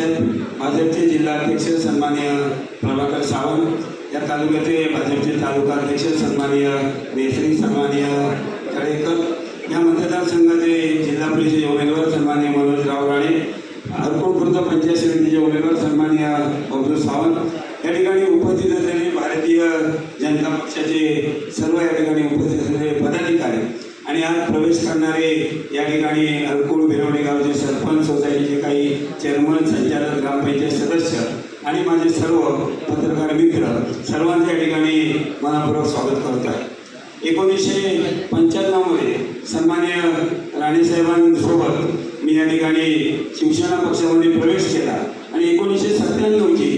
उपस्थित भाजपचे जिल्हाध्यक्ष सन्माननीय प्रभाकर सावंत या तालुक्याचे भाजपचे तालुका अध्यक्ष सन्माननीय मेसरी सन्माननीय तळेकर या मतदारसंघाचे जिल्हा परिषद उमेदवार सन्माननीय मनोजराव राणे हरपूर खुर्द पंचायत समितीचे उमेदवार सन्माननीय बबलू सावंत या ठिकाणी उपस्थित असलेले भारतीय जनता पक्षाचे सर्व या ठिकाणी उपस्थित असलेले पदाधिकारी आणि आज प्रवेश करणारे या ठिकाणी अलकुळ भिरवणे गावचे सरपंच सोसायटीचे काही चेअरमन संचालक सदस्य आणि माझे सर्व पत्रकार मित्र सर्वांच्या ठिकाणी मनापूर्वक स्वागत करत आहे. एकोणीसशे पंच्याण्णवमध्ये सन्मान्य राणेसाहेबांसोबत मी या ठिकाणी शिवसेना पक्षामध्ये प्रवेश केला आणि एकोणीसशे सत्त्याण्णवची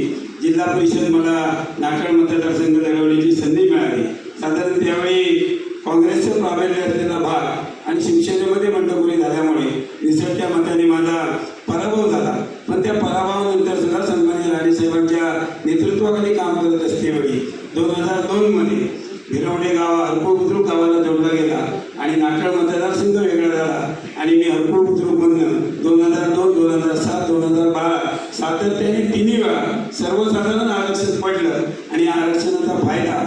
जिल्हा परिषद मला नाटक मतदारसंघ लढवण्याची संधी मिळाली साधारण त्यावेळी काँग्रेसचं प्राबल्य असलेला भाग आणि शिवसेनेमध्ये बंडखोरी झाल्यामुळे निसटत्या मताने माझा पराभव झाला पण त्या पराभवानंतर सुद्धा सन्मान्य राणेसाहेबांच्या नेतृत्वाखाली काम करत असतेवेळी दोन हजार दोनमध्ये भिरवणे गाव हरपूर बुद्रुक गावाला जोडला गेला आणि नाटळ मतदारसंघ वेगळा झाला. आणि मी हरपूर बुद्रुकमधनं दोन हजार दोन दोन हजार सात दोन हजार बारा सातत्याने तिन्ही वेळा सर्वसाधारण आरक्षण पडलं आणि आरक्षणाचा फायदा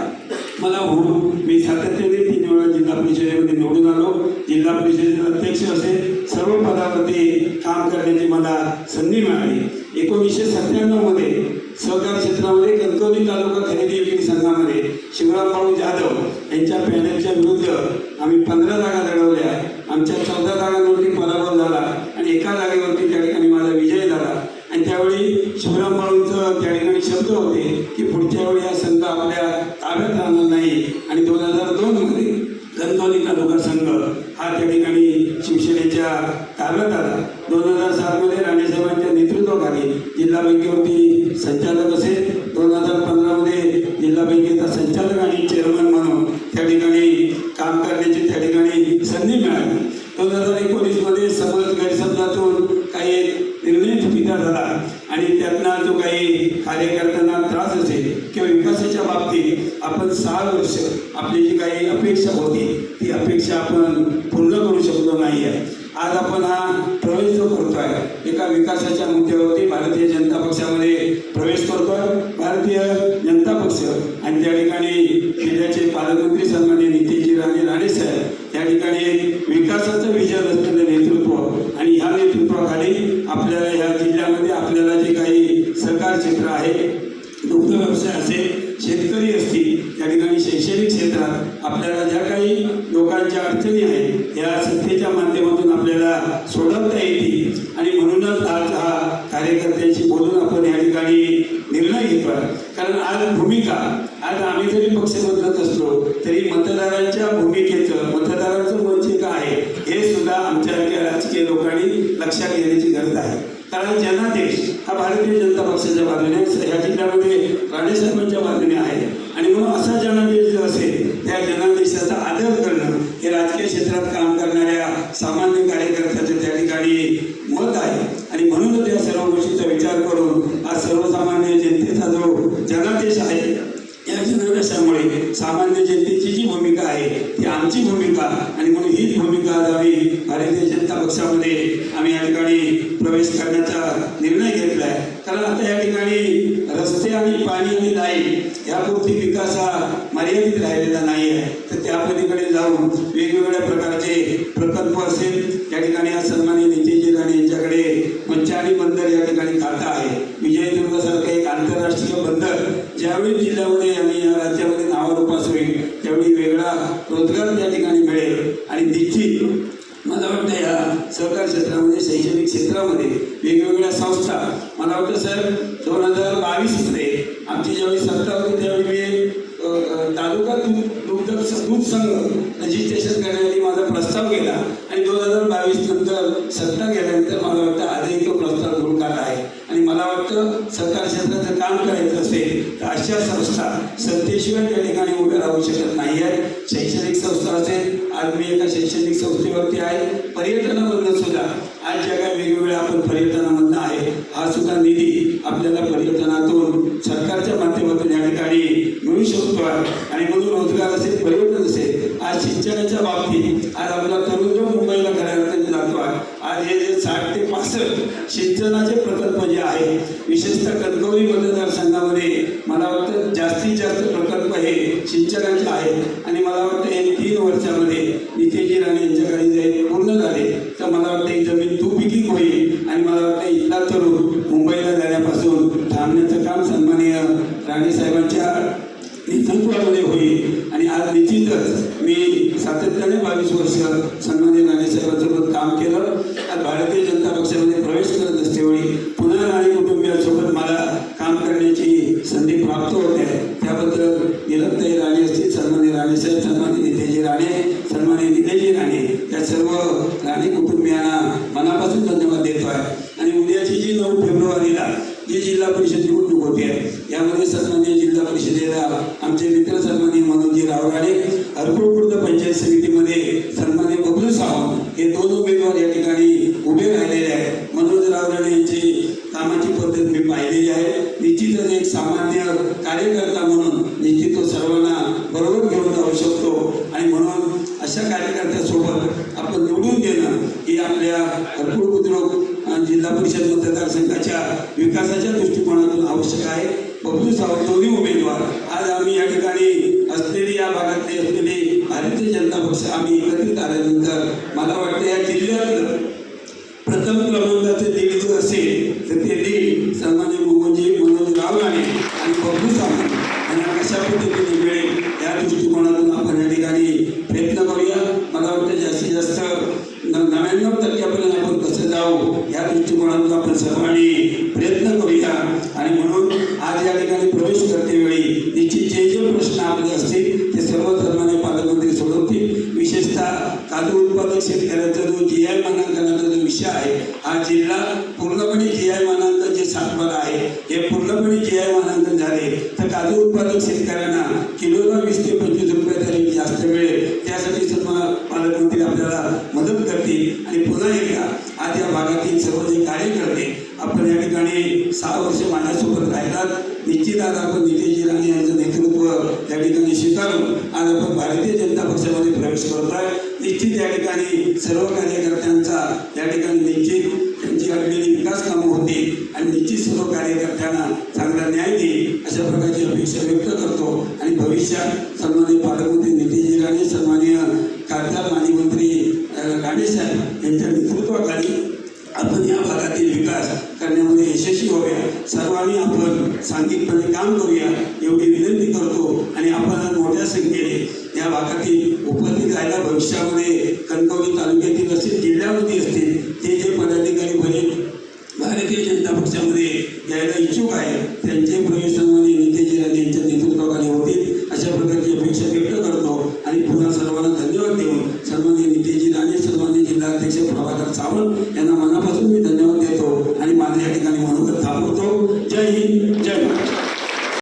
मला होऊन मी सातत्याने तीन वेळा जिल्हा परिषदेमध्ये निवडून आलो. जिल्हा परिषदेचे अध्यक्ष असे सर्व पदावरती काम करण्याची मला संधी मिळाली. एकोणीसशे सत्त्याण्णवमध्ये सहकार क्षेत्रामध्ये कणकवली तालुका खरेदी विक्री संघामध्ये शिवरामभाऊ जाधव यांच्या पॅनलच्या विरुद्ध आम्ही पंधरा जागा लढवल्या. आमच्या चौदा जागांवरती पराभव झाला आणि एका जागेवरती त्या ठिकाणी माझा विजय झाला. आणि त्यावेळी शिवरामभाऊंचं त्या ठिकाणी शब्द होते की पुढच्या वेळी हा संघ आपल्या ताब्यात राहणार नाही. आणि दोन हजार दोन बँकेचा संचालक आणि चेअरमन म्हणून त्या ठिकाणी काम करण्याची त्या ठिकाणी संधी मिळाली. दोन हजार एकोणीसमध्ये समज गैरसमजातून काही निर्णय चुकीचा झाला आणि त्यातनं जो काही कार्यकर्त्यांना त्रास असेल किंवा विकासाच्या बाबतीत आपण सहा वर्ष आपली जी काही अपेक्षा होती ती अपेक्षा आपण पूर्ण करू शकलो नाही आहे आज आपण हा प्रवेश जो करतो आहे एका विकासाच्या मुद्द्यावरती भारतीय जनता जिल्ह्याचे पालकमंत्री सन्मान्य नितीनजी राणे राणेसाहेब या ठिकाणी विकासाचं विजन असलेलं नेतृत्व आणि ह्या नेतृत्वाखाली आपल्याला ह्या जिल्ह्यामध्ये आपल्याला जे काही सहकार क्षेत्र आहे दुग्ध व्यवसाय असेल शेतकरी असतील त्या ठिकाणी शैक्षणिक क्षेत्रात आपल्याला ज्या काही लोकांच्या अडचणी आहेत या सत्तेच्या माध्यमातून आपल्याला सोडवता येतील आणि म्हणूनच आज हा कार्यकर्त्यांशी बोलून आपण या ठिकाणी निर्णय घेतोय कारण आज भूमिका आज आम्ही जरी पक्ष बदलत असलो तरी मतदारांच्या भूमिकेचं मतदारांचं मन काय आहे हे सुद्धा आमच्या राजकीय लोकांनी लक्षात घेण्याची गरज आहे. कारण जनादेश हा भारतीय जनता पक्षाच्या बाजूने ह्या जिल्ह्यामध्ये राणेसाहेबांच्या बाजूने आहे. आणि मग असा जनादेश जो असेल त्या जनादेशाचा आदर करणं हे राजकीय क्षेत्रात काम करणाऱ्या सामान्य कार्यकर्त्याचं त्या ठिकाणी मत आहे आणि म्हणूनच या सर्व गोष्टीचा विचार करून आज सर्वसामान्य जनतेचा जो जनादेश आहे या जनादेशामुळे सामान्य जनतेची जी भूमिका आहे ती आमची भूमिका. आणि म्हणून हीच भूमिका आज आम्ही भारतीय जनता पक्षामध्ये आम्ही या ठिकाणी प्रवेश करण्याचा निर्णय घेतला आहे कारण आता या ठिकाणी रस्ते आणि पाणी आणि लाइट यापुरती विकास हा मर्यादित राहिलेला नाही आहे तर त्या पलीकडे जाऊन वेगवेगळ्या प्रकारचे प्रकल्प असेल. या ठिकाणी आज सन्मान्य नितीन राणे यांच्याकडे मंचाणी बंदर या ठिकाणी खाता आहे विजयदुर्गसारखं एक आंतरराष्ट्रीय बंदर ज्यावेळी जिल्ह्यामध्ये आणि या राज्यामध्ये नावारूपास होईल त्यावेळी वेगळा रोजगार त्या ठिकाणी मिळेल आणि निश्चित. मला वाटतं या सहकार क्षेत्रामध्ये शैक्षणिक क्षेत्रामध्ये वेगवेगळ्या संस्था मला वाटतं सर दोन हजार बावीसमध्ये आमची ज्यावेळी सत्ता होती त्यावेळी मी तालुका दुग्ध दूध संघ रजिस्ट्रेशन करण्यासाठी माझा प्रस्ताव केला आणि दोन हजार बावीस नंतर सत्ता गेल्यानंतर मला वाटतं आजही तो प्रस्ताव धुळकात आहे. आणि मला वाटतं सरकार क्षेत्राचं काम करायचं असेल तर अशा संस्था सत्तेशिवाय त्या ठिकाणी उभ्या राहू शकत नाही. आहेत पर्यटन वर्ग सुद्धा आज ज्या काही वेगवेगळ्या आपण पर्यटनामधनं आहे. हा सुद्धा निधी आपल्याला पर्यटनातून सरकारच्या माध्यमातून या ठिकाणी मिळू शकतो. आणि म्हणून रोजगार असेल पर्यटन असेल आज शिक्षणाच्या बाबतीत आज आपला तरुण जो मुंबईला करायला जातो. आज हे जे साठ ते पासष्ट शिक्षणाचे प्रकल्प जे आहे विशेषतः कणकवली मतदारसंघामध्ये मला वाटतं जास्तीत जास्त प्रकल्प हे शिक्षणाचे आहेत. नऊ फेब्रुवारीला जी जिल्हा परिषद निवडणूक होते यामध्ये सन्मान्य जिल्हा परिषदेला आमचे मित्र सन्मान्य मनोजी रावराणे हरपूळ खुर्द पंचायत समितीमध्ये सन्मान्य बबलू सावंत हे दोन उमेदवार या ठिकाणी उभे राहिलेले आहेत. मनोज रावराणे यांची कामाची पद्धत मी पाहिलेली मतदारसंघाच्या विकासाच्या दृष्टिकोनातून आवश्यक आहे. बबलू सावंत दोन्ही उमेदवार. आज आम्ही या ठिकाणी असलेली या भागातली असलेली भारतीय जनता पक्ष आम्ही एकत्रित आल्यानंतर मला वाटतं या जिल्ह्यातलं प्रथम क्रमांक हे पूर्णपणे जे आय मानांकन झाले. तर काजू उत्पादक शेतकऱ्यांना किलोला वीस ते पंचवीस रुपये तरी जास्त मिळेल. त्यासाठी सर्व पालकमंत्री आपल्याला मदत करतील. आणि पुन्हा एकदा आज या भागातील सर्व जे कार्यकर्ते आपण या ठिकाणी सहा वर्ष माझ्यासोबत राहिलात. निश्चित आज आपण नितेशजी राणे यांचं नेतृत्व या ठिकाणी स्वीकारून आज आपण भारतीय जनता पक्षामध्ये प्रवेश करतोय. निश्चित या ठिकाणी सर्व कार्यकर्त्यांचा या ठिकाणी निश्चित विकास कामं होतील आणि निश्चित सर्व कार्यकर्त्यांना चांगला न्याय देईल अशा प्रकारची अपेक्षा व्यक्त करतो. आणि भविष्यात सन्माननीय पालकमंत्री नितीनजी राणे सन्माननीय खासदार माजी मंत्री राणेसाहेब यांच्या नेतृत्वाखाली आपण या भागातील विकास करण्यामध्ये यशस्वी होऊया सर्वांनी आपण सांघिकपणे काम करूया एवढी विनंती करतो. आणि आपण मोठ्या संख्येने या भागातील उपस्थित राहायला भविष्यामध्ये कणकवली तालुक्यातील असतील जिल्ह्यामध्ये असतील ते जे पदाधिकारी बनेल भारतीय जनता पक्षामध्ये यायला इच्छुक आहे त्यांचे प्रवेश